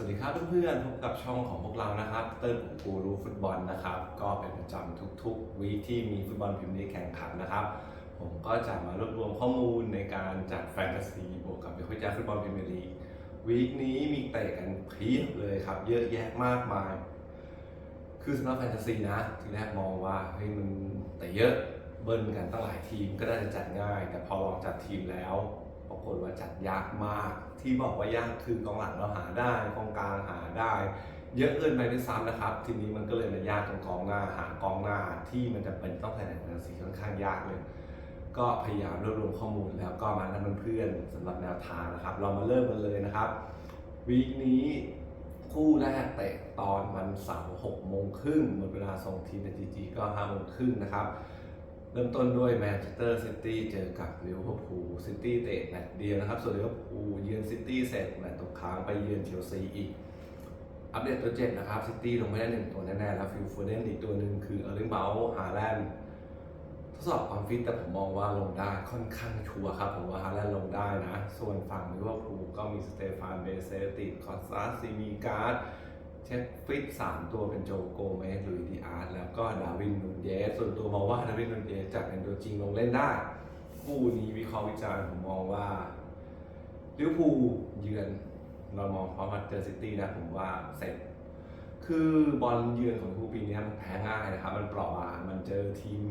วัสดีครับเพื่อนๆพบกับช่องของพวกเรานะครับ เติ้ลกูรูฟุตบอลนะครับ ก็เป็นประจำทุกๆวีคที่มีฟุตบอลพรีเมียร์ลีกแข่งขันนะครับ ผมก็จะมารวบรวมข้อมูลในการจัดแฟนตาซีบวกกับวิเคราะห์ฟุตบอลพรีเมียร์ลีกวีคนี้มีเตะกันเพียบเลยครับ เยอะแยะมากมาย คือสำหรับแฟนตาซีนะทีแรกมองว่าเฮ้ยมันแต่เยอะเบิ้ลกันตั้งหลายทีมก็น่าจะจัดง่าย แต่พอลองจัดทีมแล้ว ปรากฏว่าจัดยากมาก ที่บอกว่ายากคือกองหลังเราหาได้กองกลางหาได้ เยอะเกินไปด้วยซ้ำนะครับ ทีนี้มันก็เลยมายากตรงกองหน้าหากองหน้าที่มันจะเป็นต้องใส่แฟนตาซีค่อนข้างยากเลย ก็พยายามรวบรวมข้อมูลแล้วก็มาแนะนำเพื่อนสำหรับแนวทางนะครับ เรามาเริ่มกันเลยนะครับวีคนี้คู่แรกเตะตอนวันเสาร์6โมงครึ่งหมดเวลาส่งทีมในจีจีก็5โมงครึ่งนะครับ ริ่มต้นด้วยแมนเชสเตอร์ซิตี้เจอกับลิเวอร์พูลซิตี้เตะแมตช์เดียวนะครับ ส่วนลิเวอร์พูลเยือนซิตี้เสร็จแมตช์ตกค้างไปเยือนเชลซีอีก อัปเดตตัวเจ็บนะครับซิตี้ลงไม่ได้หนึ่งตัวแน่ๆแล้วฟิลโฟเดนอีกตัวหนึ่งคือเออร์ลิงเบลฮาแลนด์ทดสอบความฟิตแต่ผมมองว่าลงได้ค่อนข้างชัวร์ครับผมว่าฮาแลนด์ลงได้นะ ส่วนฝั่งลิเวอร์พูลก็มีสเตฟานเบเซติคอสตาซิมีการ์ด เช็คฟิตสามตัวเป็นโจโกเมสลุยดีอาร์ตแล้วก็ดาวินนูนเยสส่วนตัวมองว่าดาวินนูนเยสจะเป็นตัวจริงลงเล่นได้ คู่นี้วิเคราะห์วิจารณ์ผมมองว่าลิเวอร์พูลเยือนเรามองพร้อมาเจอซิตี้นะผมว่าเสร็จ คือบอลเยือนของลิเวอร์พูลปีนี้มันแพ้ง่ายนะครับ มันเปราะบางมันเจอทีม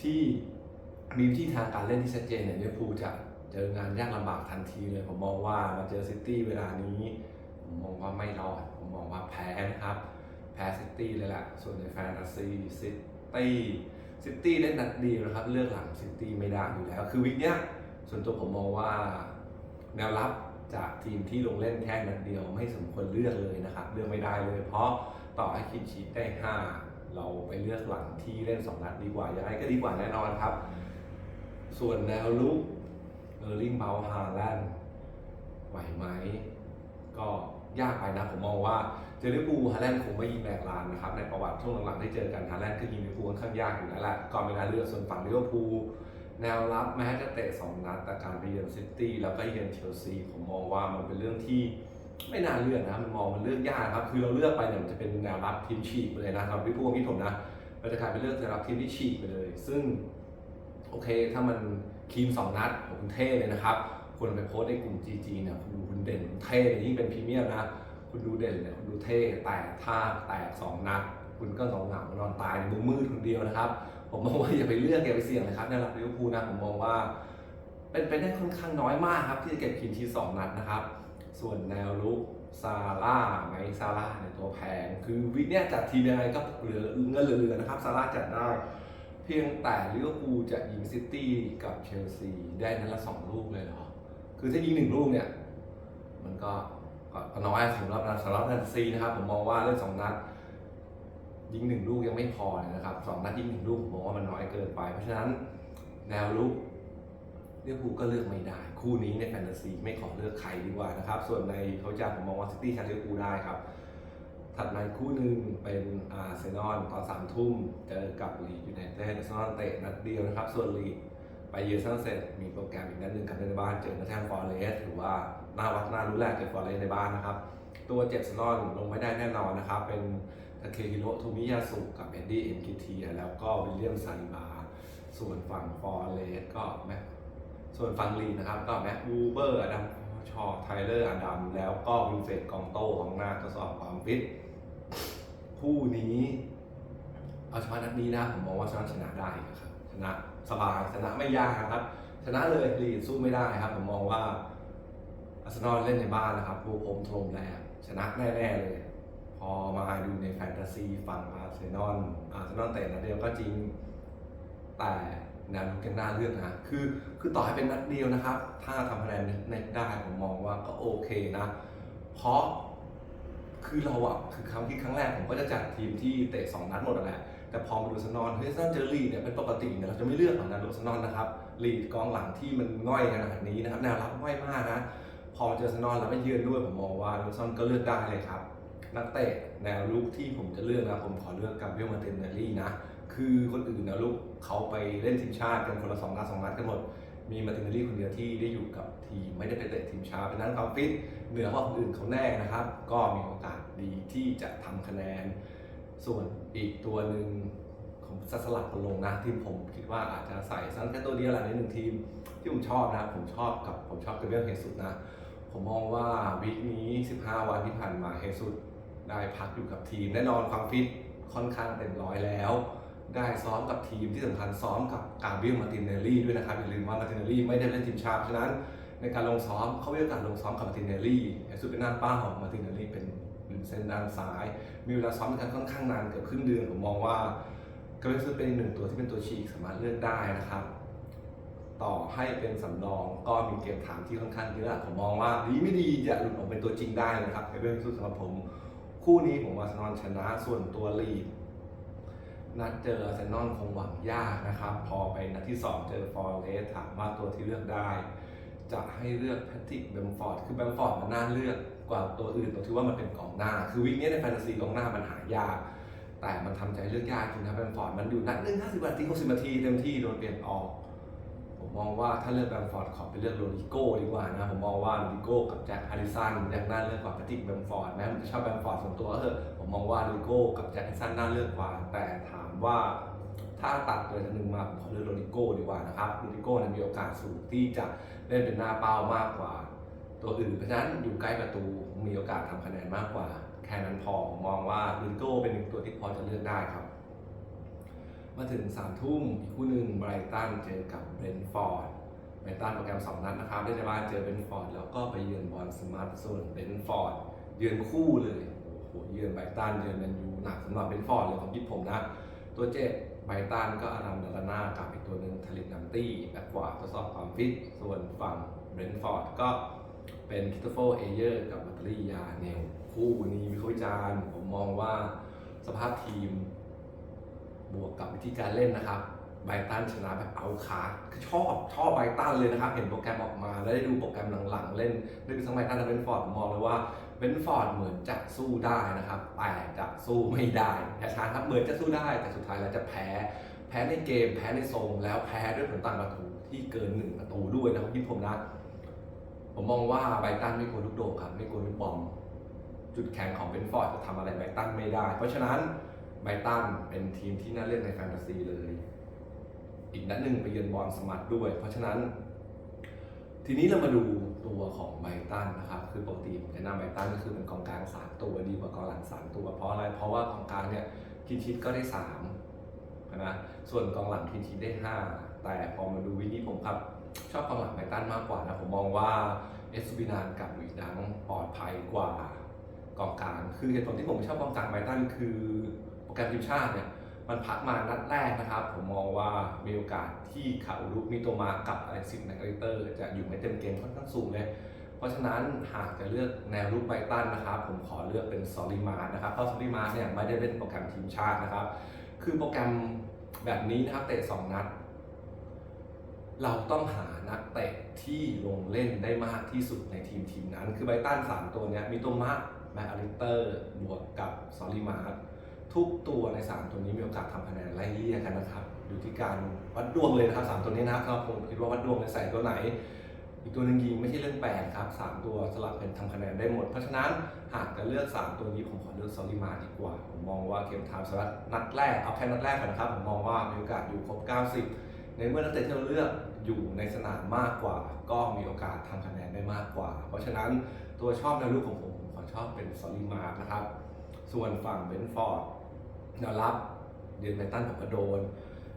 ที่มีวิธีทางการเล่นที่ชัดเจนเนี่ยลิเวอร์พูลจะเจองานยากลำบากทันทีเลย ผมมองว่ามาเจอซิตี้เวลานี้ ผมมองว่าไม่รอด มองว่าแพ้นะครับ แพ้ซิตี้เลยแหละส่วนในแฟนตาซีซิตี้ซิตี้เล่นนัดเดียวนะครับ เลือกหลังซิตี้ไม่ได้อยู่แล้ว คือวิกเนี้ยส่วนตัวผมมองว่าแนวรับจากทีมที่ลงเล่นแค่นัดเดียวไม่สมควรเลือกเลยนะครับ เลือกไม่ได้เลย เพราะต่อให้คิดชีตได้ 5 เราไปเลือกหลังที่เล่น 2 นัดดีกว่ายังไงก็ดีกว่าแน่นอนครับ ส่วนแนวลุกเออร์ลิงเบลฮาแลนด์ไหวไหม ก็ยากไปนะผมมองว่าเจอลิเวอร์พูฮาแลนด์คงไม่ยิงแบกลานนะครับในประวัติช่วงหลังๆที่เจอกันฮาแลนด์ก็ยิงลิเวอร์พูลค่อนข้างยากอยู่แล้วแหละก่อนเวลาเลือกส่วนฝั่งลิเวอร์พูลแนวรับแม้จะเตะ2นัดแต่การไปเยือนซิตี้แล้วก็เยือนเชลซีผมมองว่ามันเป็นเรื่องที่ไม่น่าเลือกนะมันมองมันเลือกยากครับคือเราเลือกไปเนี่ยมันจะเป็นแนวรับทีมฉีกไปเลยนะครับลิเวอร์พูลที่ผมนะมันจะกลายเป็นเลือกแนวรับทีมที่ฉีกไปเลย ซึ่งโอเคถ้ามันทีมสองนัดผมเท่เลยนะครับ คุณไปโพสในกลุ่ม GG เนี่ยคุณดูคุณเด่นเท่เลยยิ่งเป็นพรีเมียมนะ คุณดูเด่นเนี่ยคุณดูเท่แต่ถ้าแตกสองนัดคุณก็เหงาเหงานอนตายในมือมืดคนเดียวนะครับ ผมมองว่าอย่าไปเลือกอย่าไปเสี่ยงเลยครับในหลักลิเวอร์พูลนะผมมองว่า เป็นไปได้ค่อนข้างน้อยมากครับ ที่จะเก็บคินทีสองนัดนะครับ ส่วนแนวลุกซาร่าไหมซาร่าเนี่ยตัวแพง คือวิกเนี่ยจัดทีมยังไงก็เหลือเงินเหลือๆนะครับซาร่าจัดได้เพียงแต่ลิเวอร์พูลจะยิงซิตี้กับเชลซีได้นัดละสองลูกเลยเหรอ คือถ้ายิงหนึ่งลูกเนี่ย มันก็ก็น้อยสำหรับสำหรับแฟนตาซีนะครับ ผมมองว่าเล่นสองนัดยิงหนึ่งลูกยังไม่พอเลยนะครับสองนัดยิงหนึ่งลูกผมมองว่ามันน้อยเกินไป เพราะฉะนั้นแนวลุกลิเวอร์พูก็เลือกไม่ได้ คู่นี้ในแฟนตาซีไม่ขอเลือกใครดีกว่านะครับ ส่วนในเขาจะผมมองว่าซิตี้ชนะลิเวอร์พูลได้ครับ ถัดมาคู่หนึ่งเป็นอาร์เซนอลตอนสามทุ่มเจอกับลีดยูไนเต็ดอาร์เซนอลเตะนัดเดียวนะครับ ส่วนลีด ไปเยือนซันเซ็ตมีโปรแกรมอีกนัดหนึ่งกับในบ้านเจอกับแทมฟอร์เรสถือว่าหน้าวัดหน้ารู้แหละเจอฟอร์เรสในบ้านนะครับ ตัวเจ็บอาร์เซนลลงไม่ได้แน่นอนนะครับ เป็นทาเคฮิโรโทมิยาสุกับเอ็ดดี้เอ็นกิทีแล้วก็วิลเลียมซาลิบาส่วนฝั่งฟอร์เรสก็แม็ส่วนฝั่งลีนะครับ ก็แม็กบูเบอร์อดัมชอไทเลอร์อดัมแล้วก็วินเฟรดกองโต้ของหน้าทดสอบความฟิตคู่นี้เอาชนะนัดนี้นะผมมองว่าชนะชนะได้ครับชนะ สบายชนะไม่ยากครับชนะเลยลีดสู้ไม่ได้ครับผมมองว่าอาร์เซนอลเล่นในบ้านนะครับบูผมทรมแรงชนะแน่ๆเลย พอมาดูในแฟนตาซีฝั่งอาร์เซนอลอาร์เซนอลเตะนัดเดียวก็จริง แต่แนวลุกยังน่าเลือกนะคือคือต่อให้เป็นนัดเดียวนะครับ ถ้าทำคะแนนเน็ตได้ผมมองว่าก็โอเคนะ เพราะคือเราอะคือครั้งที่ครั้งแรกผมก็จะจัดทีมที่เตะสองนัดหมดแหละ แต่พอมาดูสนอนเฮ้ยซันเจอรีดเนี่ยเป็นปกติเนี่ยเราจะไม่เลือกหลังนะดูสนอนนะครับรีดกองหลังที่มันง่อยขนาดนี้นะครับแนวรับง่อยมากนะพอมาเจอสนอนแล้วไปเยือนด้วยผมมองว่าดูซอนก็เลือกได้เลยครับนักเตะแนวลุกที่ผมจะเลือกนะผมขอเลือกกับเบลมาเตนเนลลี่นะคือคนอื่นแนวลุกเขาไปเล่นทีมชาติกันคนละสองนัดสองนัดกันหมดมีมาตินเนลลี่คนเดียวที่ได้อยู่กับทีมไม่ได้ไปเตะทีมชาติเพราะนั้นความฟิตเหนือกว่าคนอื่นเขาแน่นะครับ ก็มีโอกาสดีที่จะทำคะแนน ส่วนอีกตัวหนึ่งผมจะสลับกันลงนะที่ผมคิดว่าอาจจะใส่สั้นแค่ตัวเดียวแหละในหนึ่งทีม ที่ผมชอบนะผมชอบกับผมชอบเกเบรียลเฮซุสนะ ผมมองว่าวีคนี้ 15 วันที่ผ่านมาเฮซุสได้พักอยู่กับทีม แน่นอนความฟิตค่อนข้างเต็มร้อยแล้ว ได้ซ้อมกับทีมที่สำคัญซ้อมกับกาเบรียลมาตินเนลลี่ด้วยนะครับอย่าลืมว่ามาตินเนลลี่ไม่ได้เล่นทีมชาติฉะนั้นในการลงซ้อมเขามีโอกาสลงซ้อมกับมาตินเนลลี่เฮซุสเป็นหน้าป้าของมาตินเนลลี่เป็น เส้นด้านซ้าย มีเวลาซ้อมกันค่อนข้างนานเกือบครึ่งเดือนผมมองว่าเกเบรียลเฮซุสเป็นหนึ่งตัวที่เป็นตัวฉีกสามารถเลือกได้นะครับ ต่อให้เป็นสำรองก็มีเกมถามที่ค่อนข้างเยอะผมมองว่าดีไม่ดีจะหลุดออกเป็นตัวจริงได้นะครับในเรื่องสุดสำหรับผม คู่นี้ผมว่าอาร์เซนอลชนะส่วนตัวลีดนัดเจอเซนนอลคงหวังยากนะครับ พอไปนัดที่ 2 เจอฟอร์เรสถามว่าตัวที่เลือกได้ จะให้เลือกแพทริกแบมฟอร์ดคือแบมฟอร์ดมันน่าเลือกกว่าตัวอื่นตรงที่ว่ามันเป็นกองหน้า คือวิกนี้ในแฟนตาซีกองหน้ามันหายาก แต่มันทำใจเลือกยากจริงนะแบมฟอร์ดมันอยู่นัดหนึ่งห้าสิบนาทีหกสิบนาทีเต็มที่โดนเปลี่ยนออกผมมองว่าถ้าเลือกแบมฟอร์ดขอไปเลือกโรดิโก้ดีกว่านะ ผมมองว่าโรดิโก้กับแจ็คฮาริสันยังน่าเลือกกว่าแพทริกแบมฟอร์ดแม้ผมจะชอบแบมฟอร์ดส่วนตัวก็เถอะผมมองว่าโรดิโก้กับแจ็คฮาริสันน่าเลือกกว่า แต่ถามว่า ถ้าตัดตัวหนึ่งมาผมขอเลือกโรดิโก้ดีกว่านะครับโรดิโก้มีโอกาสสูงที่จะเล่นเป็นหน้าเป้ามากกว่า ตัวอื่น เพราะฉะนั้นอยู่ใกล้ประตูมีโอกาสทำคะแนนมากกว่า แค่นั้นพอมองว่าโรดิโก้เป็นหนึ่งตัวที่พอจะเลือกได้ครับ มาถึง3ามทุ่มอีกคู่หนึ่งไบรตันเจอกับเบรนฟอร์ดไบรตันโปรแกรม 2 นัดนะครับได้ในบ้านเจอเบรนฟอร์ดแล้วก็ไปเยือนบอลสมาร์ทส่วนเบรนฟอร์ดเยือนคู่เลยโอ้โหเยือนไบรตันเยือนแมนยูหนักสำหรับเบรนฟอร์ดเลยความคิดผมนะ ตัวเจ็ด ไบรตันก็อารัมดาลาน่ากับอีกตัวหนึ่งทาริกนัมตี้แบ็กขวาทดสอบความฟิต ส่วนฝั่งเบรนฟอร์ดก็เป็นคิตโฟเอเยอร์กับบัตเตอรี่ยาเนลคู่นี้วิเคราะห์วิจารณ์ผมมองว่าสภาพทีมบวกกับวิธีการเล่นนะครับไบรตันชนะแบบเอาขาชอบชอบไบรตันเลยนะครับ เห็นโปรแกรมออกมา แล้วได้ดูโปรแกรมหลังๆ เล่นได้ดูทั้งไบรตันและเบนฟอร์ดมองเลยว่า บนฟอร์ดเหมือนจะสู้ได้นะครับแต่จะสู้ไม่ได้แพ้ชนะครับเหมือนจะสู้ได้แต่สุดท้ายแล้วจะแพ้ แพ้ในเกม แพ้ในทรง แล้วแพ้ด้วยผลต่างประตูที่เกินหนึ่งประตูด้วยนะครับที่ผมนะผมมองว่าไบตันไม่กลัวลูกโด่งครับไม่กลัวลูกบอลจุดแข็งของเบนฟอร์ดจะทำอะไรไบตันไม่ได้ เพราะฉะนั้นไบตันเป็นทีมที่น่าเล่นในแฟนตาซีเลย อีกนัดหนึ่งไปเยือนบอลสมัตด้วย เพราะฉะนั้น ทีนี้เรามาดู ตัวของไบตันนะครับ คือปกติแนะนำไบตันก็คือเป็นกองกลางสามตัวดีกว่ากองหลังสามตัว เพราะอะไร เพราะว่ากองกลางเนี่ยคินชิดก็ได้สามนะส่วนกองหลังคินชิดได้ห้าแต่พอมาดูวินี้ผมครับชอบกองหลังไบตันมากกว่านะผมมองว่าเอสบินานกับลุยดังปลอดภัยกว่ากองกลาง คือเหตุผลที่ผมชอบกองกลางไบตันคือโปรแกรมทีมชาติเนี่ย มันพักมานัดแรกนะครับ ผมมองว่ามีโอกาสที่เขาลุมิโตมากับอเล็กซิสแมกอลิเตอร์ จะอยู่ไม่เต็มเกมค่อนข้างสูงเลย เพราะฉะนั้นหากจะเลือกแนวรุกไบตันนะครับ ผมขอเลือกเป็นซอลิมานะครับเพราะซอลิมาเนี่ยไม่ได้เล่นโปรแกรมทีมชาตินะครับ คือโปรแกรมแบบนี้นะครับเตะสองนัดเราต้องหานักเตะที่ลงเล่นได้มากที่สุดในทีมทีมนั้น คือไบตันสามตัวนี้ยมิโตมาแมกอลิเตอร์ บวกกับซอลิมาร์ ทุกตัวใน 3 ตัวนี้มีโอกาสทำคะแนนไล่เลี่ยกันนะครับ อยู่ที่การวัดดวงเลยนะครับ3ตัวนี้นะครับผมคิดว่าวัดดวงในใส่ตัวไหน อีกตัวหนึ่งยิงไม่ใช่เรื่องแปลกครับ 3 ตัวสลับเป็นทำคะแนนได้หมด เพราะฉะนั้นหากจะเลือก 3 ตัวนี้ผมขอเลือกซอลิมาดีกว่า ผมมองว่าเกมไทม์สำหรับนัดแรกเอาแค่นัดแรกก่อนนะครับ ผมมองว่ามีโอกาสอยู่ครบ 90 ในเมื่อนักเตะที่เราเลือกอยู่ในสนามมากกว่า ก็มีโอกาสทำคะแนนได้มากกว่า เพราะฉะนั้นตัวชอบแนลูกของผมผมขอชอบเป็นซอลิมานะครับ ส่วนฝั่งเบนฟอร์ด แนวรับเยือนไบตันผมก็โดน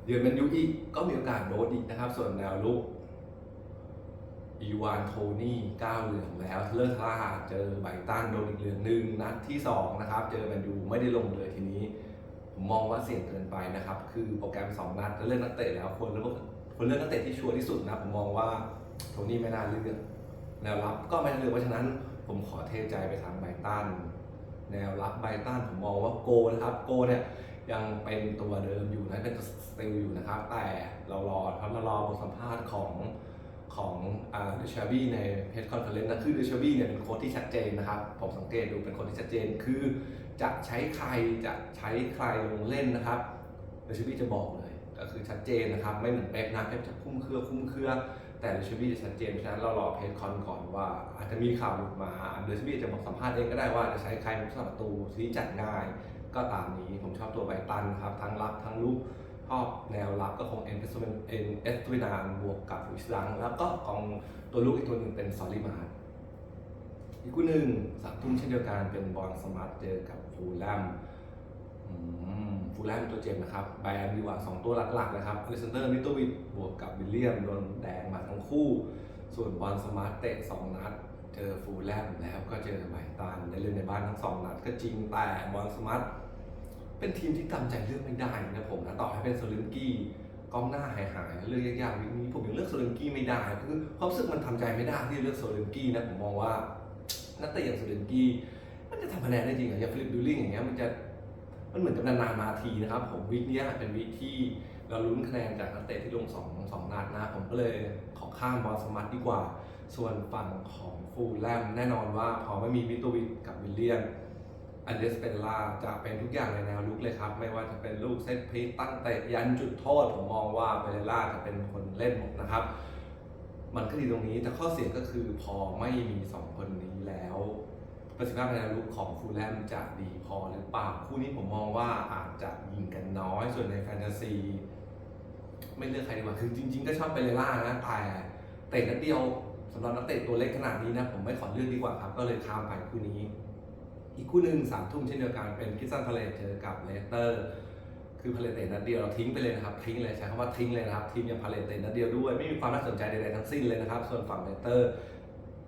เยือนแมนยูอีกก็มีโอกาสโดนอีกนะครับ ส่วนแนวลุกอีวานโทนี่ก้าวเหลืองแล้วเลิกท่าเจอไบตันโดนอีกเหลืองหนึ่งนัดที่ 2 นะครับ เจอแมนยูไม่ได้ลงเลยทีนี้ผมมองว่าเสี่ยงเกินไปนะครับ คือโปรแกรม 2 นัดเล่นนักเตะแล้วควรเลือกควรเลือกนักเตะที่ชัวร์ที่สุดนะผมมองว่าโทนี่ไม่น่าเลือกแนวรับก็ไม่น่าเลือกเพราะฉะนั้นผมขอเทใจไปทางไบตัน แนวรับไบรตันผมมองว่าโกนะครับโกเนี่ยยังเป็นตัวเดิมอยู่นะเป็นตัวสติลอยู่นะครับ แต่เรารอครับเรารอบทสัมภาษณ์ของของเดชาบี้ในเพจคอนเฟอเรนซ์นะคือเดชาบี้เนี่ยเป็นโค้ชที่ชัดเจนนะครับ ผมสังเกตดูเป็นคนที่ชัดเจนคือจะใช้ใครจะใช้ใครลงเล่นนะครับเดชาบี้จะบอกเลยก็คือชัดเจนนะครับ ไม่เหมือนเป๊ปนะเป๊ปจะคุ้มเครือคุ้มเครือ แต่เดชบี้จะชัดเจนฉะนั้นเรารอเพจคอนก่อนว่า อาจจะมีข่าวหลุดมาเดชบี้จะบอกสัมภาษณ์เองก็ได้ว่าจะใช้ใครเป็นผู้สาประตูที่จัดง่าย ก็ตามนี้ผมชอบตัวไบตันครับ ทั้งรับทั้งลุกชอบแนวรับก็คงเอ็นเอสเอ็นเอสตูนานบวกกับวิสลัง แล้วก็กองตัวลุกอีกตัวหนึ่งเป็นซอลิมาร์อีกคู่หนึ่งสามทุ่มเช่นเดียวกันเป็นบอลสมาร์ทเจอกับฟูลแลม ฟูลแลมตัวเจ็บนะครับไบแอนดีกว่าสองตัวหลักๆนะครับอเลสเตอร์มิโตวิดบวกกับวิลเลียมโดนแดงมาทั้งคู่ ส่วนบอลสมาร์ทเตะสองนัด เจอฟูลแลมแล้วก็เจอไบตันได้เล่นในบ้านทั้งสองนัด ก็จริงแต่บอลสมาร์ทเป็นทีมที่ตามใจเลือกไม่ได้นะผมนะต่อให้เป็นโซลินกี้กองหน้าหายหายๆเลือกยากๆวิกนี้ผมยังเลือกโซลินกี้ไม่ได้คือความรู้สึกมันทำใจไม่ได้ที่เลือกโซลินกี้นะผมมองว่านักเตะอย่างโซลินกี้มันจะทำคะแนนได้จริงเหรออย่างฟิลิปดูลิงอย่างเงี้ยมันจะ มันเหมือนกับนานๆมาทีนะครับ ผมวิกนี้เป็นวิกที่เราลุ้นคะแนนจากนักเตะที่ลงสองสองนัดนะ ผมก็เลยขอข้ามบอลสมาร์ทดีกว่า ส่วนฝั่งของฟูลแลมแน่นอนว่าพอไม่มีมิโตวิดกับวิลเลียนอันเดสเปนลาจะเป็นทุกอย่างในแนวลุกเลยครับ ไม่ว่าจะเป็นลูกเซตพีตั้งเตะยันจุดโทษ ผมมองว่าเปเรล่าจะเป็นคนเล่นหมดนะครับ มันก็ดีตรงนี้แต่ข้อเสียก็คือพอไม่มีสองคนนี้แล้ว ประสิทธิภาพในแนวลุกของฟูลแลมจะดีพอหรือเปล่าคู่นี้ผมมองว่าอาจจะยิงกันน้อย ส่วนในแฟนตาซี ไม่เลือกใครดีกว่าคือจริง ๆ ก็ชอบเปเรล่านะแต่เตะนัดเดียวสำหรับนักเตะตัวเล็กขนาดนี้นะผมไม่ขอเลือกดีกว่าครับ ก็เลยข้ามไปคู่นี้ อีกคู่หนึ่งสามทุ่มเช่นเดียวกันเป็นคิสซันพาเลเจอกับเลสเตอร์คือพาเลตเตนัดเดียวเราทิ้งไปเลยนะครับทิ้งเลยใช้คำว่าทิ้งเลยนะครับทีมอย่างพาเลตเตนัดเดียวด้วยไม่มีความน่าสนใจใดๆทั้งสิ้นเลยนะครับ ส่วนฝั่งเลสเตอร์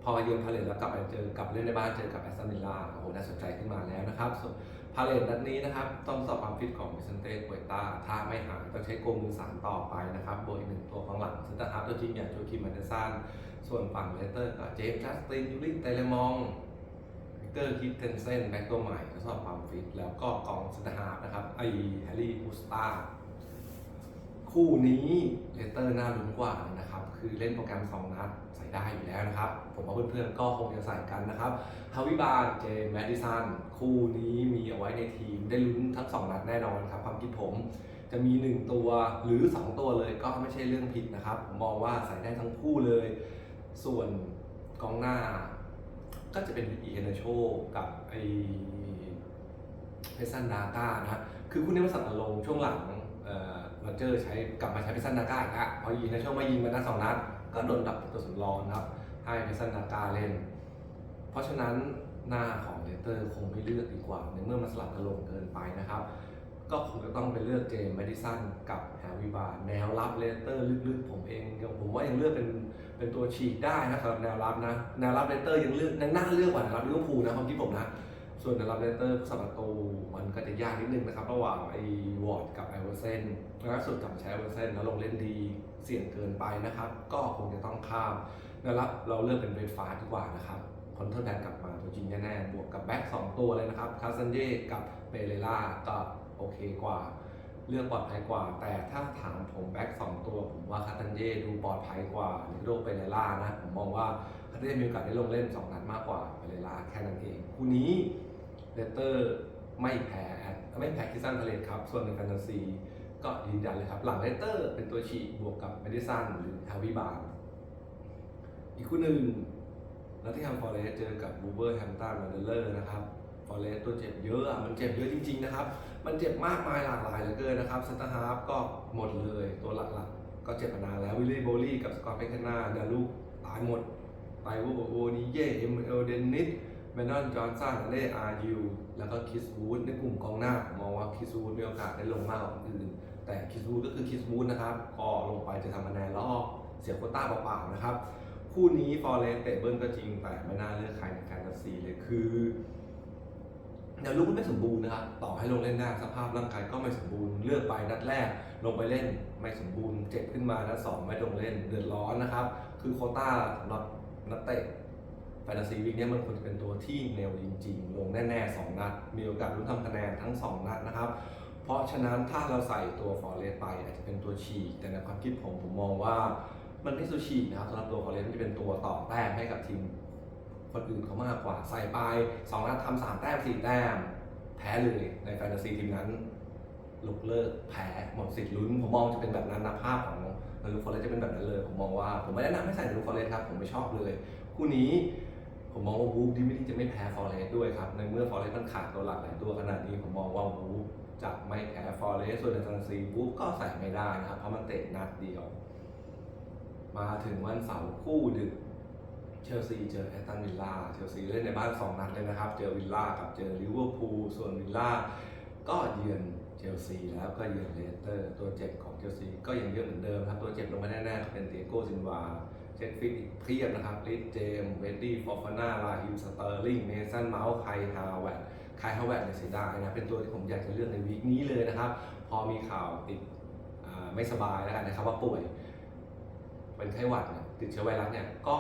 พอเยือนพาเลตแล้วกลับไปเจอกับเล่นในบ้านเจอกับแอสตันวิลล่าโอ้โหน่าสนใจขึ้นมาแล้วนะครับส่วนพาเลตนัดนี้นะครับต้องสอบความฟิตของมิซันเต้กวยต้าถ้าไม่หายต้องใช้โกมือสามต่อไปนะครับโดยหนึ่งตัวของหลังซึ่งนะครับตัวจริงอย่างโจคิมมันเดซันส่วนฝั่งเลสเตอร์ก็เจมส์จัสตินยูริเตเลมองวิกเตอร์คิดเทนเซนแบ็กตัวใหม่ทดสอบความฟิตแล้วก็กองสตาฮาร์นะครับไอแฮร์รี่ฮูสตา คู่นี้เลสเตอร์น่าลุ้นกว่านะครับ คือเล่นโปรแกรม 2 นัดใส่ได้อยู่แล้วนะครับ ผมว่าเพื่อนๆก็คงจะใส่กันนะครับฮาวิบาลเจมแมดิสันคู่นี้มีเอาไว้ในทีมได้ลุ้นทั้ง 2 นัดแน่นอนครับ ความคิดผมจะมี 1 ตัวหรือ 2 ตัวเลยก็ไม่ใช่เรื่องผิดนะครับผมมองว่าใส่ได้ทั้งคู่เลย ส่วนกองหน้า ก็จะเป็นอีเอนโชกับไอเพซันดาก้านะคือคู่นี้มันสับมาลงช่วงหลัง อ่อโรเจอร์ใช้กลับมาใช้เพซันดาก้าอีกล้วพอยิงในช่วงมายิงมานัดสองนัดก็โดนดับตัวสำรองนะครับ ให้เพซันดาก้าเล่น เพราะฉะนั้นหน้าของเลสเตอร์คงไม่เลือกดีกว่า ในเมื่อมันสลับกันลงเกินไปนะครับ ก็คงจะต้องไปเลือกเจมส์แมดิสันกับแฮร์วิบาร์แนวรับเลสเตอร์ลึกๆ ผมเองยังผมว่ายังเลือกเป็นเป็นตัวฉีกได้นะสำหรับแนวรับนะแนวรับเลสเตอร์ยังเลือกยังน่าเลือกกว่าแนวรับลิเวอร์พูลนะความคิดผมนะ ส่วนแนรับเลเตอร์ผู้สับประตูมันก็จะยากนิดนึงนะครับ ระหว่างไอ้วอร์ดกับไอเวอร์เซนล่าสุดกลับใช้ไอเวอร์เซนแล้วลงเล่นดีเสี่ยงเกินไปนะครับ ก็คงจะต้องข้ามแนวรับเราเลือกเป็นเบรดฟาร์ดดีกว่านะครับคอนเทอร์แดนกลับมาตัวจริงแน่ๆบวกกับแบ็กสองตัวเลยนะครับคาซันเย่กับเปเรล่าก็โอเคกว่า เลือกปลอดภัยกว่า แต่ถ้าถามผมแบ็กสองตัว ผมว่าคาตันเย่ดูปลอดภัยกว่าหรือโรเปเรล่านะผมมองว่าคาตันเย่มีโอกาสได้ลงเล่น 2 นัดมากกว่าเปเรล่าแค่นั้นเองคู่นี้ เลสเตอร์ไม่แพ้ไม่แพ้คิสซันทะเลครับ ส่วนในแฟนตาซีก็ยืนยันเลยครับ หลังเลสเตอร์เป็นตัวฉีกบวกกับเมดิสันหรือฮาวิบาร์อีกคู่หนึ่งนัทที่ทำฟอร์เรสเจอกับบูเบอร์แฮมตันมาเดเลอร์นะครับฟอร์เรสตัวเจ็บเยอะมันเจ็บเยอะจริง ๆ นะครับ มันเจ็บมากมายหลากหลายเหลือเกินนะครับเซนเตอร์ฮาร์ฟก็หมดเลยตัวหลักๆ ก็เจ็บมานานแล้ววิลลี่โบลี่กับสกอตเปคนาเดลูกตายหมดไตวูโอนิเย่เอ็มเอลเดนนิส มนนอนจอห์นสันเล่อาร์ยูแล้วก็คิสวูดในกลุ่มกองหน้าผมมองว่าคิสวูดมีโอกาสได้ลงมากกว่าคนอื่น แต่คิสวูดก็คือคิสวูดนะครับก็ลงไปจะทำคะแนนแล้วก็เสียโคต้าเปล่าๆนะครับ คู่นี้ฟอร์เรสเตะเบิลก็จริงแต่ไม่น่าเลือกใครในแฟนตาซีเลยคือแนวลุกไม่สมบูรณ์นะครับ ต่อให้ลงเล่นได้สภาพร่างกายก็ไม่สมบูรณ์ เลือกไปนัดแรก ลงไปเล่นไม่สมบูรณ์ เจ็บขึ้นมานัดสองไม่ลงเล่นเดือดร้อนนะครับ คือโคต้าสำหรับนักเตะ แฟนตาซีวีคเนี้ยมันควรจะเป็นตัวที่แนวจริง ๆ ลงแน่ๆสองนัด มีโอกาสลุ้นทำคะแนนทั้งสองนัดนะครับ เพราะฉะนั้นถ้าเราใส่ตัวฟอร์เรสไปอาจจะเป็นตัวฉีกแต่ในความคิดผมผมมองว่ามันไม่ตัวฉีกนะครับสำหรับตัวฟอร์เรสมันจะเป็นตัวต่อแต้มให้กับทีมคนอื่นเขามากกว่าใส่ไปสองนัดทำสามแต้มสี่แต้มแพ้เลยในแฟนตาซีทีมนั้นลุกเลิกแพ้หมดสิทธิ์ลุ้นผมมองจะเป็นแบบนั้นนะภาพของนารูฟอร์เรสจะเป็นแบบนั้นเลย ผมมองว่าผมไม่แนะนำให้ใส่นารูฟอร์เรสครับผมไม่ชอบเลยคู่นี้ ผมมองว่าวูฟดีไม่ดีจะไม่แพ้ฟอร์เรสด้วยครับในเมื่อฟอร์เรสมันขาดตัวหลักหลายตัวขนาดนี้ผมมองว่าวูฟจะไม่แพ้ฟอร์เรสส่วนในซันซีวูฟก็ใส่ไม่ได้นะครับ เพราะมันเตะนัดเดียว มาถึงวันเสาร์คู่ดึกเชลซีเจอแอตตันวิลล่าเชลซีเล่นในบ้าน2นัดเลยนะครับ เจอวิลล่ากับเจอลิเวอร์พูลส่วนวิลล่าก็เยือนเชลซีแล้วก็เยือนเลสเตอร์ ตัวเจ็บของเชลซีก็ยังเยอะเหมือนเดิมครับ ตัวเจ็บลงมาแน่ๆเป็นเตียโก้ซินวา เช็คฟิตอีกเพียบนะครับลิสเจมเวดดี้ฟอร์ฟาน่าลาฮิมสเตอร์ลิงเมสันเมาส์ไคฮาวเวตไคฮาวเวตเนี่ยเสียดายนะเป็นตัวที่ผมอยากจะเลือกในวีคนี้เลยนะครับ พอมีข่าวติดอ่าไม่สบายแล้วกันนะครับว่าป่วย เป็นไข้หวัดติดเชื้อไวรัสเนี่ยก็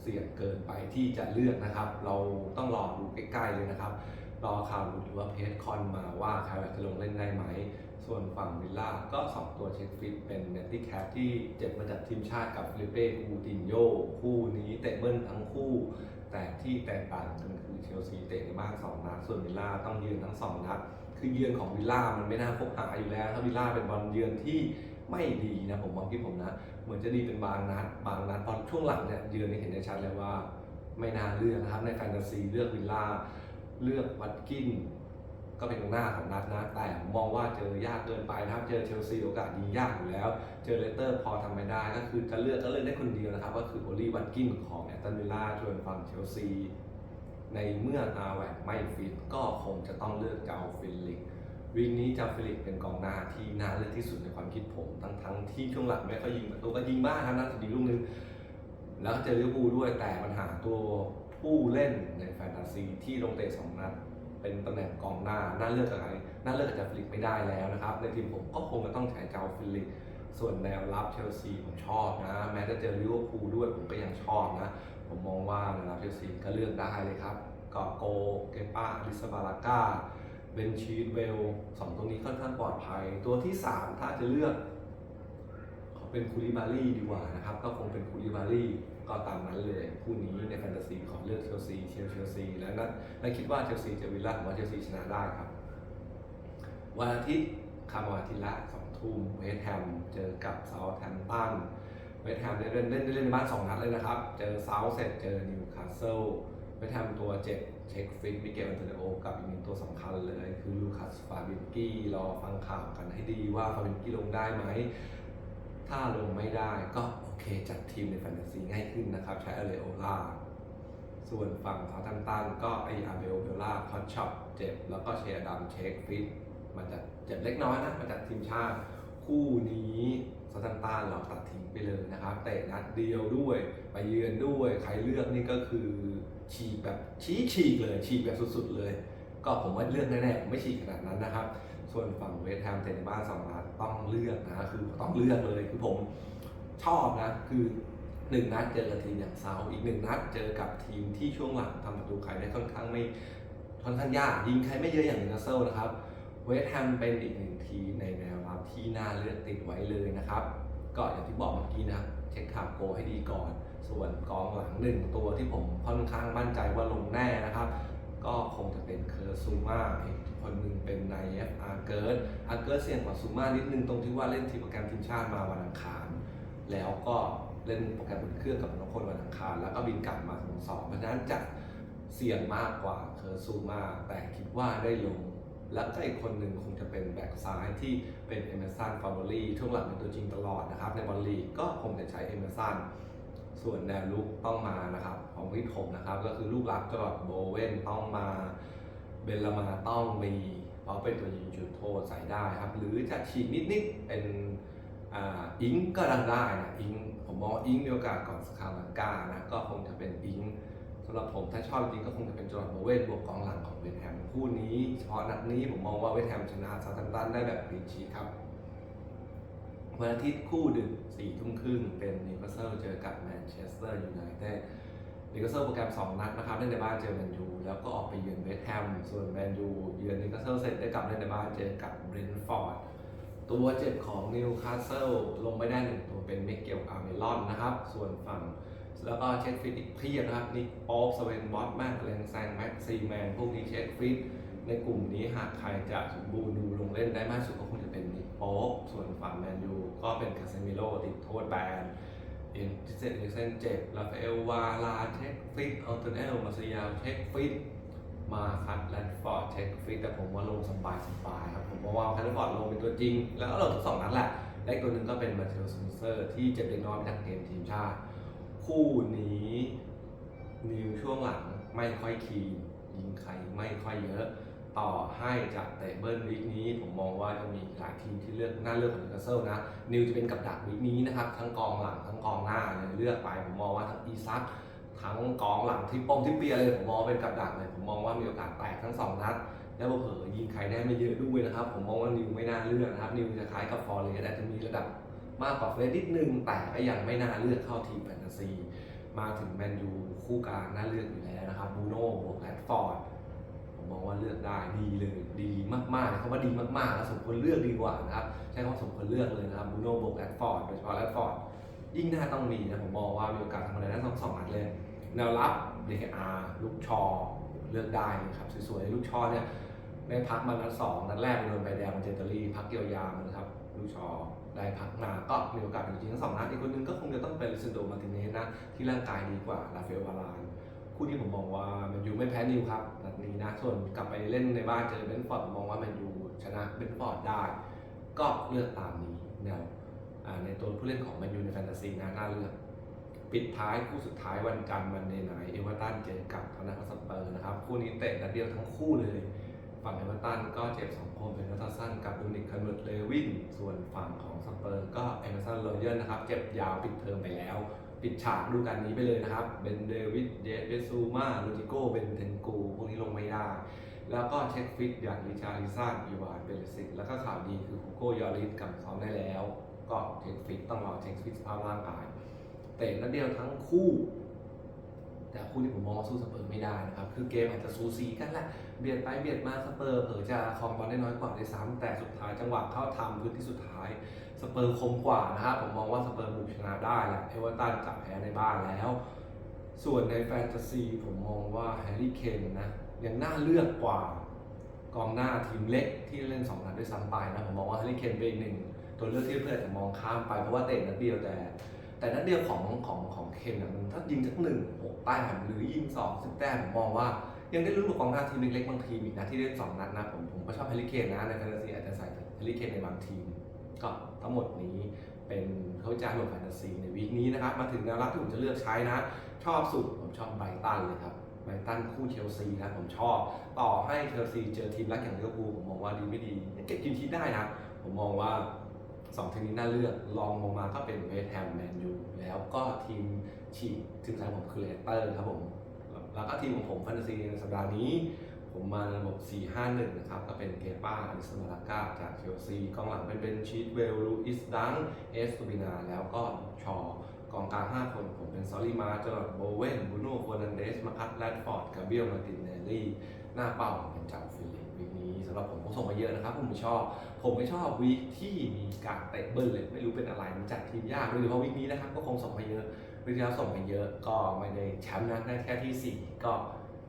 เสี่ยงเกินไปที่จะเลือกนะครับ เราต้องรอดูใกล้ๆเลยนะครับรอข่าวหรือว่าเพจคอนมาว่าใครจะลงเล่นได้ไหม ส่วนฝั่งวิลล่าก็ 2 ตัวเช็คฟิตเป็นเนตตี้แคทที่เจ็บมาจากทีมชาติกับฟิลิเป้คูตินโยคู่นี้เตะเบิ้ลทั้งคู่ แต่ที่แตกต่างกันคือเชลซีเตะในบ้าน2นัดส่วนวิลล่าต้องยืนทั้ง2นัดคือเยือนของวิลล่ามันไม่น่าคบหาอยู่แล้วถ้าวิลล่าเป็นบอลเยือนที่ไม่ดีนะผมมองที่ผมนะ เหมือนจะดีเป็นบางนัดบางนัดพอช่วงหลังเนี่ยเยือนนี่เห็นได้ชัดเลยว่า ไม่น่าเลือกนะครับในแฟนตาซีเลือกวิลล่าเลือกวัตกิน ก็เป็นตรงหน้าของนัดนะ แต่ผมมองว่าเจอยากเกินไปนะครับ เจอเชลซีโอกาสยิงยากอยู่แล้ว เจอเลสเตอร์พอทำไม่ได้ ก็คือจะเลือกก็เลือกได้คนเดียวนะครับ ก็คือโอลีวัตกินของแอตตันวิลล่าชวนฟังเชลซี ในเมื่ออาแวกไม่ฟิตก็คงจะต้องเลือกเจ้าฟิลิกวีคนี้เจ้าฟิลิปเป็นกองหน้าที่น่าเลือกที่สุดในความคิดผม ทั้งทั้งที่ช่วงหลังไม่ค่อยยิงประตูก็ยิงบ้างครับน่าจะดีลูกนึง แล้วก็เจอลิเวอร์พูลด้วยแต่ปัญหาตัวผู้เล่นในแฟนตาซีที่ลงเตะสองนัด เป็นตำแหน่งกองหน้าน่าเลือกกับใครน่าเลือกกับเจ้าฟิลิปไม่ได้แล้วนะครับ ในทีมผมก็คงจะต้องใช้เจ้าฟิลิปส่วนแนวรับเชลซีผมชอบนะ แม้จะเจอลิเวอร์พูลด้วยผมก็ยังชอบนะ ผมมองว่าแนวรับเชลซีก็เลือกได้เลยครับก็โกเกป้าลิซาบาลาก้าเบนชีดเวลสองตัวนี้ค่อนข้างปลอดภัย ตัวที่ 3 ถ้าจะเลือก เป็นคูลิบารี่ดีกว่านะครับ ก็คงเป็นคูลิบารี่ก็ตามนั้นเลยคู่นี้ในแฟนตาซีของเลือกเชลซีเชียร์เชลซีแล้วนัดและคิดว่าเชลซีจะวิลล่าว่าเชลซีชนะได้ครับ วันอาทิตย์คาร์วันอาทิตย์ละสองทุ่มเวสต์แฮมเจอกับเซาท์แฮมป์ตันเวสต์แฮมได้เล่นเล่นได้เล่นในบ้านสองนัดเลยนะครับ เจอเซาท์เสร็จเจอนิวคาสเซิลไปทำตัวเจ็บเช็คฟิตมิเกลอันเทโอกับอีกหนึ่งตัวสำคัญเลย คือลูคัสฟาบินกี้รอฟังข่าวกันให้ดีว่าฟาบินกี้ลงได้ไหม ถ้าลงไม่ได้ก็โอเคจัดทีมในแฟนตาซีง่ายขึ้นนะครับ ใช้อเลโอล่าส่วนฝั่งซาตันตันก็ไออาเบลเบลล่าคอนช็อปเจ็บ แล้วก็เชียร์ดัมเช็คฟิตมาจากเจ็บเล็กน้อยนะมาจากทีมชาติ คู่นี้ซาตันตันเราตัดทิ้งไปเลยนะครับเตะนัดเดียวด้วย ไปเยือนด้วย ใครเลือกนี่ก็คือฉีกแบบชี้ฉีกเลยฉีกแบบสุดๆเลย ก็ผมว่าเลือกแน่ๆผมไม่ฉีกขนาดนั้นนะครับ ส่วนฝั่งเวสต์แฮมเตะในบ้านสองนัดต้องเลือกนะคือต้องเลือกเลยคือผมชอบนะคือหนึ่งนัดเจอกับทีมอย่างเซาท์อีกหนึ่งนัดเจอกับทีมที่ช่วงหลังทำประตูใครได้ค่อนข้างไม่ค่อนข้างยากยิงใครไม่เยอะอย่างนิวคาสเซลนะครับเวสต์แฮมเป็นอีกหนึ่งทีมในแนวรับที่น่าเลือกติดไว้เลยนะครับ ก็อย่างที่บอกเมื่อกี้นะเช็คข่าวโกให้ดีก่อน ส่วนกองหลังหนึ่งตัวที่ผมค่อนข้างมั่นใจว่าลงแน่นะครับ ก็คงจะเป็นเคอร์ซูมาอีก คนหนึ่งเป็นไนเอฟอาร์เกิร์ดอาร์เกิร์ดเสี่ยงกว่าซูมานิดนึงตรงที่ว่าเล่นทีมโปรแกรมทีมชาติมาวันอังคาร แล้วก็เล่นโปรแกรมบนเครื่องกับน้องคนวันอังคาร แล้วก็บินกลับมาถึงสองเพราะฉะนั้นจะเสี่ยงมากกว่าเคอร์ซูมา แต่คิดว่าได้ลง แล้วก็อีกคนหนึ่งคงจะเป็นแบ็กซ้ายที่เป็นเอเมสันฟาร์บอรี่ช่วงหลังเป็นตัวจริงตลอดนะครับ ในบอลลีกก็คงจะใช้เอเมสันส่วนแนวลุกต้องมานะครับ ของวิทผมนะครับ ก็คือลูกรักจอร์ดโบเวนต้องมา เบลลามาต้องมีเพราะเป็นตัวยิงจุดโทษใส่ได้ครับ หรือจะฉีกนิดๆเป็นอิงก็ดังได้นะอิงผมมองอิงมีโอกาสก่อนสคาลังกานะก็คงจะเป็นอิงสำหรับผมถ้าชอบจริงก็คงจะเป็นจอร์ดโบเวนบวกกองหลังของเวสต์แฮมคู่นี้เฉพาะนัดนี้ผมมองว่าเวสต์แฮมชนะซาตันตันได้แบบปีชีครับวันอาทิตย์คู่ดึกสี่ทุ่มครึ่งเป็นนิวคาสเซิลเจอกับแมนเชสเตอร์ยูไนเต็ด นิวคาเซิลโปรแกรม 2 นัดนะครับเล่นในบ้านเจอแมนยูแล้วก็ออกไปเยือนเวสต์แฮมส่วนแมนยูเยือนนิวคาเซิลเสร็จได้กลับเล่นในบ้านเจอกับเบรนท์ฟอร์ดตัวเจ็บของนิวคาสเซิลลงไม่ได้หนึ่งตัวเป็นเมเกลอาร์เมลอนนะครับ ส่วนฝั่งแล้วก็เช็คฟิตอีกเพียบนะครับนิกออฟสเวนบอสแมนเลนแซงแม็กซีแมนพวกนี้เช็คฟิตในกลุ่มนี้หากใครจะสมบูรณ์ดูลงเล่นได้มากสุดก็คงจะเป็นนิกโป๊กส่วนฝั่งแมนยูก็เป็นคาเซมิโลติดโทษแบน เอ็นทิเซนเอลิกเซนเจ็บราฟาเอลวาลาเช็คฟิตอัลเทนเอลมาซิยาเช็คฟิตมาคัดแลนฟอร์ดเช็คฟิตแต่ผมว่าลงสบายสบายครับ ผมว่าแลนฟอร์ดลงเป็นตัวจริง แล้วก็ลงทั้งสองนัดแหละและตัวหนึ่งก็เป็นมาเทลสมิเซอร์ ที่เจ็บเล็กน้อยจากเกมทีมชาติ คู่นี้นิวช่วงหลังไม่ค่อยคีนยิงใครไม่ค่อยเยอะ ต่อให้จะเตะเบิร์นวีคนี้ผมมองว่าจะมีหลายทีมที่เลือกหน้าเลือกของนิวคาสเซิลนะ นิวจะเป็นกับดักวีคนี้นะครับ ทั้งกองหลัง ทั้งกองหน้าเลยเลือกไปผมมองว่าทั้งอีซักทั้งกองหลังที่ปงที่เปียเลยผมมองเป็นกับดักเลยผมมองว่ามีโอกาสแตกทั้งสองนัดแล้วเผลอยิงใครได้ไม่เยอะด้วยนะครับ ผมมองว่านิวไม่น่าเลือกนะครับนิวจะคล้ายกับฟอร์เรสแต่จะมีระดับมากกว่าเฟรนิดนึงแต่ก็ยังไม่น่าเลือกเข้าทีมแฟนตาซีมาถึงแมนยูคู่กลางน่าเลือกอยู่แล้วนะครับบูโน่บวกแรดฟอร์ดผมมองว่าเลือกได้ดีเลยดีมากๆนะคำว่าดีมากๆแล้วสมควรเลือกดีกว่านะครับใช้คำว่าสมควรเลือกเลยนะครับบูโน่บวกแรดฟอร์ดโดยเฉพาะแรดฟอร์ด ยิ่งน่าต้องมีนะผมมองว่ามีโอกาสทำอะไรได้ทั้งสองนัดเลย แนวรับ DKR ลูกชอเลือกได้เลยครับสวยๆลูกชอเนี่ยได้พักมานัดสองนัดแรกโดนใบแดงมันเจนเตอรี่พักเกี่ยวยาวนะครับลูกชอได้พักมาก็มีโอกาสจริงทั้งสองนัดอีกคนนึงก็คงจะต้องเป็นลิซันโดมาร์ติเนสนะที่ร่างกายดีกว่าลาเฟลวารานคู่นี้ผมมองว่าแมนยูไม่แพ้นิวครับนัดนี้นะส่วนกลับไปเล่นในบ้านเจอเบนฟอร์ดมองว่าแมนยูชนะเบนฟอร์ดได้ ก็เลือกตามนี้แนว ในตัวผู้เล่นของแมนยูในแฟนตาซีนะน่าเลือก ปิดท้ายคู่สุดท้ายวันจันทร์วันเดย์ไนเอเวอร์ตันเจอกับทางด้านขอสเปอร์นะครับ คู่นี้เตะนัดเดียวทั้งคู่เลย ฝั่งเอเวอร์ตันก็เจ็บสองคนเป็นนัทสันกับดูนิกคานุดเลวิน ส่วนฝั่งของสเปอร์ก็เอเมอร์สันโรเยอร์นะครับ เจ็บยาวปิดเทอมไปแล้ว ปิดฉากดูกันนี้ไปเลยนะครับเบนเดวิดเดเวซูมาลูติโกเบนเทนกูพวกนี้ลงไม่ได้แล้วก็เช็คฟิตอย่างริชาริซันอีวานเบลซิกแล้วก็ข่าวดีคือฮูโกยอริสกลับซ้อมได้แล้ว ก็เช็คฟิตต้องรอเช็คฟิตสภาพร่างกายเตะนัดเดียวทั้งคู่ แต่คู่ที่ผมมองว่าสู้สเปอร์ไม่ได้นะครับ คือเกมอาจจะซูซีกันแหละเบียดไปเบียดมาสเปอร์เผลอจะคองบอลได้น้อยกว่าด้วยซ้ำแต่สุดท้ายจังหวะเข้าทำพื้นที่สุดท้ายสเปอร์คมกว่านะครับผมมองว่าสเปอร์บุกชนะได้แหละเอเวอร์ตันจะแพ้ในบ้านแล้ว ส่วนในแฟนตาซีผมมองว่าแฮร์รี่เคนนะยังน่าเลือกกว่ากองหน้าทีมเล็กที่เล่นสองนัดด้วยซ้ำไปนะผมมองว่าแฮร์รี่เคนเป็นอีกหนึ่ง ตัวเลือกที่เพื่อนจะมองข้ามไปเพราะว่าเตะนัดเดียวแต่ แต่นัดเดียวของของของเคนน่ะมันถ้ายิงสักหนึ่งหกแต้มหรือยิงสองสิบแต้มผมมองว่ายังได้ลุ้นกับกองหน้าทีมเล็กๆบางทีมอีกนะที่เล่นสองนัดนะผมผมก็ชอบแฮร์รี่เคนนะในแฟนตาซีอาจจะใส่แฮร์รี่เคนในบางทีม ก็ทั้งหมดนี้เป็นเขาจานหมวดแฟนตาซีในวีคนี้นะครับมาถึงแนวรับที่ผมจะเลือกใช้นะ ชอบสุดผมชอบไบรตันเลยครับไบรตันคู่เชลซีนะผมชอบ ต่อให้เชลซีเจอทีมรักอย่างลิเวอร์พูลผมมองว่าดีไม่ดีเก็บกินทีได้นะ ผมมองว่า สองทีมนี้น่าเลือกลองลงมาก็เป็นเวสแฮมแมนยูแล้วก็ทีมฉีกทีมสายผมคือเลสเตอร์ครับผมแล้วก็ทีมของผมแฟนตาซีในสัปดาห์นี้ ผมมาในระบบ 4-5-1 นะครับ ก็เป็นเกป้าอิสมาลาก้าจากเชลซีกองหลังเป็นเบนชีตเวลลูอิสดังเอสตูบินา แล้วก็ชอกองกลาง 5 คน ผมเป็นซอลลี่มาจอร์ดโบเวนบูโน่โฟนันเดสมาคัตแรดฟอร์ดกาเบียลมาตินเนลลี่ หน้าเป้าผมเป็นจาฟิลิปวีคนี้ สำหรับผมก็ส่งมาเยอะนะครับผมไม่ชอบ ผมไม่ชอบวีคที่มีการเตะเบิร์เลยไม่รู้เป็นอะไรมันจัดทีมยากโดยเฉพาะวีคนี้นะครับก็คงส่งมาเยอะวีคที่แล้วส่งมาเยอะก็ไม่ได้แชมป์นะได้แค่ที่ 4 ก็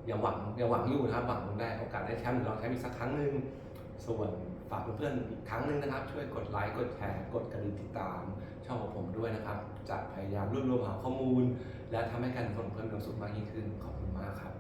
ยังหวังยังหวังอยู่นะครับหวังได้โอกาสได้แชมป์หรือลองแชมป์อีกสักครั้งหนึ่งส่วนฝากเพื่อนๆอีกครั้งหนึ่งนะครับ ช่วยกดไลค์กดแชร์กดกระดิ่งติดตาม ช่องของผมด้วยนะครับจะพยายามรวบรวมหาข้อมูล และทำให้การฟังเพื่อนมีความสุขมากยิ่งขึ้นขอบคุณมากครับ